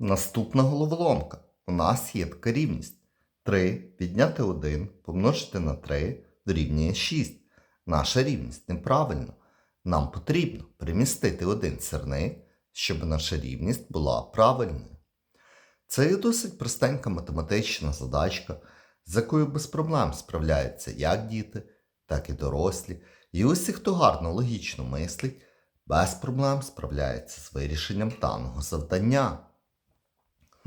Наступна головоломка. У нас є така рівність. 3 відняти 1 помножити на 3 дорівнює 6. Наша рівність неправильна. Нам потрібно перемістити один сірник, щоб наша рівність була правильною. Це є досить простенька математична задачка, з якою без проблем справляються як діти, так і дорослі. І усі, хто гарно логічно мислить, без проблем справляється з вирішенням даного завдання.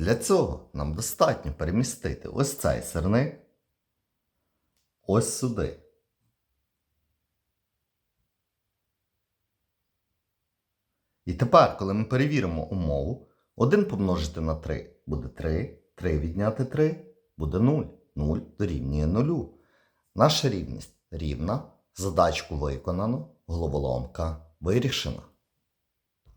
Для цього нам достатньо перемістити ось цей сирник ось сюди. І тепер, коли ми перевіримо умову, 1 помножити на 3 буде 3, 3 відняти 3 буде 0. 0 дорівнює 0. Наша рівність рівна, задачку виконано, головоломка вирішена.